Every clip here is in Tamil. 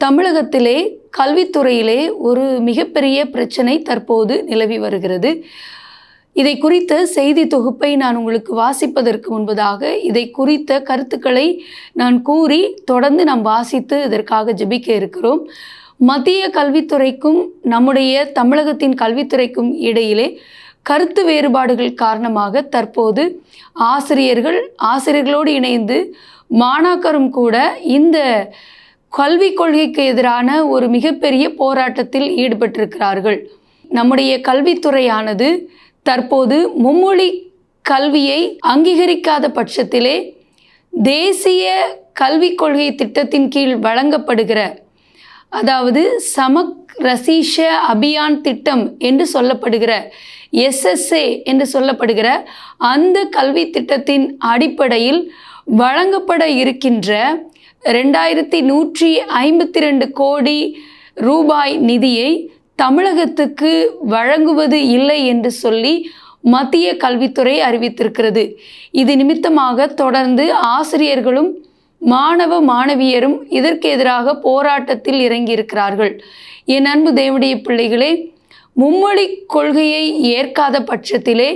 தமிழகத்திலே கல்வித்துறையிலே ஒரு மிகப்பெரிய பிரச்சனை தற்போது நிலவி வருகிறது. இதை குறித்த செய்தி தொகுப்பை நான் உங்களுக்கு வாசிப்பதற்கு முன்பதாக இதை குறித்த கருத்துக்களை நான் கூறி தொடர்ந்து நாம் வாசித்து இதற்காக ஜெபிக்க இருக்கிறோம். மத்திய கல்வித்துறைக்கும் நம்முடைய தமிழகத்தின் கல்வித்துறைக்கும் இடையிலே கருத்து வேறுபாடுகள் காரணமாக தற்போது ஆசிரியர்கள் ஆசிரியர்களோடு இணைந்து மாணாக்கரும் கூட இந்த கல்விக் கொள்கைக்கு எதிரான ஒரு மிகப்பெரிய போராட்டத்தில் ஈடுபட்டிருக்கிறார்கள். நம்முடைய கல்வித்துறையானது தற்போது மும்மொழி கல்வியை அங்கீகரிக்காத பட்சத்திலே தேசிய கல்விக் கொள்கை திட்டத்தின் கீழ் வழங்கப்படுகிற அதாவது சமக் ரசீஷ அபியான் திட்டம் என்று சொல்லப்படுகிற எஸ்எஸ்ஏ என்று சொல்லப்படுகிற அந்த கல்வி திட்டத்தின் அடிப்படையில் வழங்கப்பட இருக்கின்ற ரெண்டாயிரத்தி நூற்றி ஐம்பத்தி ரெண்டு கோடி ரூபாய் நிதியை தமிழகத்துக்கு வழங்குவது இல்லை என்று சொல்லி மத்திய கல்வித்துறை அறிவித்திருக்கிறது. இது நிமித்தமாக தொடர்ந்து ஆசிரியர்களும் மாணவ மாணவியரும் இதற்கு எதிராக போராட்டத்தில் இறங்கியிருக்கிறார்கள். என் அன்பு தேவடைய பிள்ளைகளே மும்மொழி கொள்கையை ஏற்காத பட்சத்திலே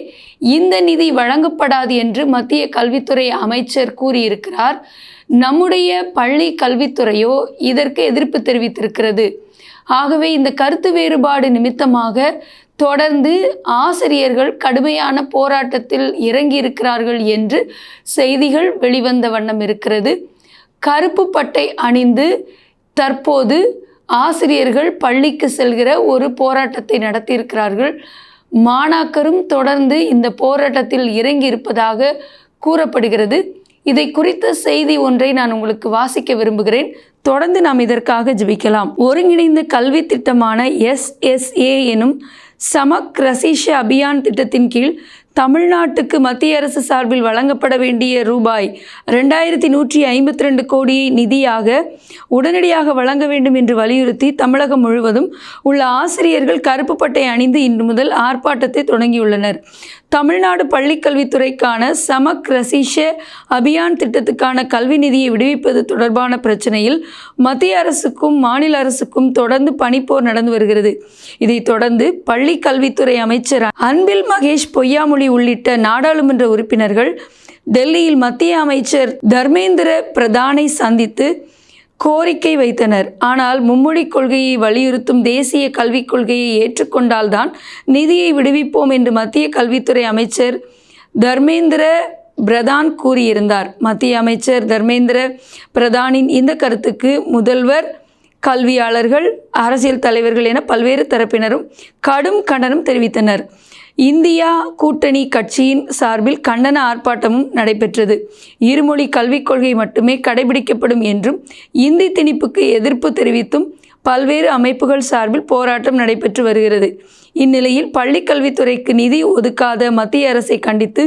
இந்த நிதி வழங்கப்படாது என்று மத்திய கல்வித்துறை அமைச்சர் கூறியிருக்கிறார். நம்முடைய பள்ளி கல்வித்துறையோ இதற்கு எதிர்ப்பு தெரிவித்திருக்கிறது. ஆகவே இந்த கருத்து வேறுபாடு நிமித்தமாக தொடர்ந்து ஆசிரியர்கள் கடுமையான போராட்டத்தில் இறங்கியிருக்கிறார்கள் என்று செய்திகள் வெளிவந்த வண்ணம் இருக்கிறது. கருப்பு பட்டை அணிந்து தற்போது ஆசிரியர்கள் பள்ளிக்கு செல்கிற ஒரு போராட்டத்தை நடத்தியிருக்கிறார்கள். மாணாக்கரும் தொடர்ந்து இந்த போராட்டத்தில் இறங்கி இருப்பதாக கூறப்படுகிறது. இதை குறித்த செய்தி ஒன்றை நான் உங்களுக்கு வாசிக்க விரும்புகிறேன். தொடர்ந்து நாம் இதற்காக ஜெபிக்கலாம். ஒருங்கிணைந்த கல்வி திட்டமான எஸ்எஸ்ஏ எனும் சமக் ரசீஷ அபியான் திட்டத்தின் கீழ் தமிழ்நாட்டுக்கு மத்திய அரசு சார்பில் வழங்கப்பட வேண்டிய ரூபாய் ரெண்டாயிரத்தி நூற்றி ஐம்பத்தி ரெண்டு கோடியை நிதியாக உடனடியாக வழங்க வேண்டும் என்று வலியுறுத்தி தமிழகம் முழுவதும் உள்ள ஆசிரியர்கள் கருப்பு பட்டை அணிந்து இன்று முதல் ஆர்ப்பாட்டத்தை தொடங்கியுள்ளனர். தமிழ்நாடு பள்ளிக்கல்வித்துறைக்கான சமக் ரசீஷ அபியான் திட்டத்துக்கான கல்வி நிதியை விடுவிப்பது தொடர்பான பிரச்சனையில் மத்திய அரசுக்கும் மாநில அரசுக்கும் தொடர்ந்து பணிப்போர் நடந்து வருகிறது. இதைத் தொடர்ந்து பள்ளி கல்வித்துறை அமைச்சர் அன்பில் மகேஷ் பொய்யாமொழி உள்ளிட்ட நாடாளுமன்ற உறுப்பினர்கள் டெல்லியில் மத்திய அமைச்சர் தர்மேந்திர பிரதானை சந்தித்து கோரிக்கை வைத்தனர். ஆனால் மும்மொழி கொள்கையை வலியுறுத்தும் தேசிய கல்விக் கொள்கையை ஏற்றுக்கொண்டால்தான் நிதியை விடுவிப்போம் என்று மத்திய கல்வித்துறை அமைச்சர் தர்மேந்திர பிரதான் கூறியிருந்தார். மத்திய அமைச்சர் தர்மேந்திர பிரதானின் இந்த கருத்துக்கு முதல்வர் கல்வியாளர்கள் அரசியல் தலைவர்கள் என பல்வேறு தரப்பினரும் கடும் கண்டனம் தெரிவித்தனர். இந்தியா கூட்டணி கட்சியின் சார்பில் கண்டன ஆர்ப்பாட்டமும் நடைபெற்றது. இருமொழி கல்விக் கொள்கை மட்டுமே கடைபிடிக்கப்படும் என்றும் இந்தி திணிப்புக்கு எதிர்ப்பு தெரிவித்தும் பல்வேறு அமைப்புகள் சார்பில் போராட்டம் நடைபெற்று வருகிறது. இந்நிலையில் பள்ளிக்கல்வித்துறைக்கு நிதி ஒதுக்காத மத்திய அரசை கண்டித்து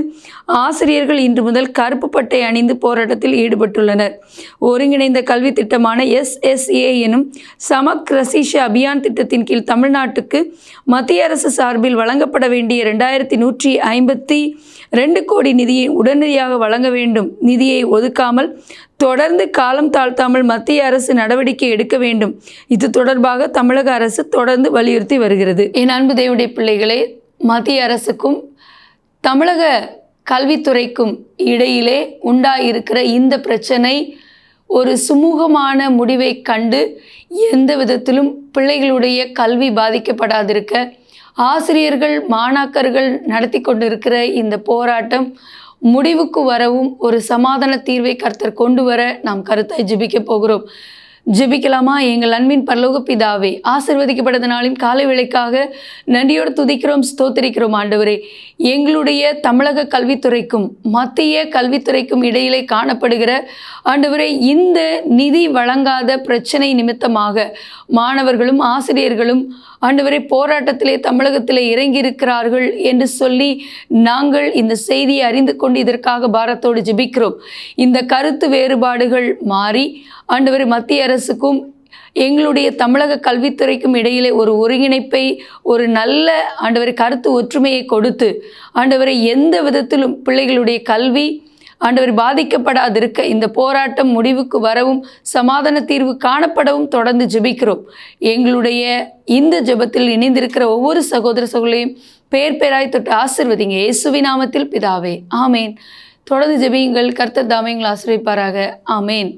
ஆசிரியர்கள் இன்று முதல் கருப்பு பட்டை அணிந்து போராட்டத்தில் ஈடுபட்டுள்ளனர். ஒருங்கிணைந்த கல்வி திட்டமான எஸ்எஸ்ஏ எனும் சமக் ரசீஷ அபியான் திட்டத்தின் கீழ் தமிழ்நாட்டுக்கு மத்திய அரசு சார்பில் வழங்கப்பட வேண்டிய ரெண்டாயிரத்தி நூற்றி ஐம்பத்தி ரெண்டு கோடி நிதியை உடனடியாக வழங்க வேண்டும். நிதியை ஒதுக்காமல் தொடர்ந்து காலம் தாழ்த்தாமல் மத்திய அரசு நடவடிக்கை எடுக்க வேண்டும். இது தொடர்பாக தமிழக அரசு தொடர்ந்து வலியுறுத்தி வருகிறது. என் அன்பு தேவடைய பிள்ளைகளே மத்திய அரசுக்கும் தமிழக கல்வித்துறைக்கும் இடையிலே உண்டாயிருக்கிற இந்த பிரச்சனை ஒரு சுமூகமான முடிவை கண்டு எந்த விதத்திலும் பிள்ளைகளுடைய கல்வி பாதிக்கப்படாதிருக்க ஆசிரியர்கள் மாணாக்கர்கள் நடத்தி கொண்டிருக்கிற இந்த போராட்டம் முடிவுக்கு வரவும் ஒரு சமாதான தீர்வை கர்த்தர் கொண்டு வர நாம் கருத்தாய் ஜெபிக்க போகிறோம். ஜெபிக்கலாமா? எங்கள் அன்பின் பரலோக பிதாவே ஆசிர்வதிக்கப்பட்ட நாளின் காலை விலைக்காக நன்றியோடு துதிக்கிறோம் ஸ்தோத்தரிக்கிறோம் ஆண்டவரே. எங்களுடைய தமிழக கல்வித்துறைக்கும் மத்திய கல்வித்துறைக்கும் இடையிலே காணப்படுகிற ஆண்டவரே இந்த நிதி வழங்காத பிரச்சனை நிமித்தமாக மாணவர்களும் ஆசிரியர்களும் ஆண்டவரே போராட்டத்திலே தமிழகத்திலே இறங்கியிருக்கிறார்கள் என்று சொல்லி நாங்கள் இந்த செய்தியை அறிந்து கொண்டு இதற்காக பாரத்தோடு ஜெபிக்கிறோம். இந்த கருத்து வேறுபாடுகள் மாறி ஆண்டவரை மத்திய அரசுக்கும் எங்களுடைய தமிழக கல்வித்துறைக்கும் இடையிலே ஒரு ஒருங்கிணைப்பை ஒரு நல்ல ஆண்டவரை கருத்து ஒற்றுமையை கொடுத்து ஆண்டவரை எந்த விதத்திலும் பிள்ளைகளுடைய கல்வி ஆண்டவர் பாதிக்கப்படாதிருக்க இந்த போராட்டம் முடிவுக்கு வரவும் சமாதான தீர்வு காணப்படவும் தொடர்ந்து ஜெபிக்கிறோம். எங்களுடைய இந்த ஜெபத்தில் இணைந்திருக்கிற ஒவ்வொரு சகோதர சகோதரையும் பேர் பேராய் தொட்டு ஆசிர்வதிங்க. இயேசுவி நாமத்தில் பிதாவே. ஆமேன். தொடர்ந்து ஜெபியுங்கள். கர்த்தர் தாமையங்கள் ஆசிரியப்பாராக ஆமேன்.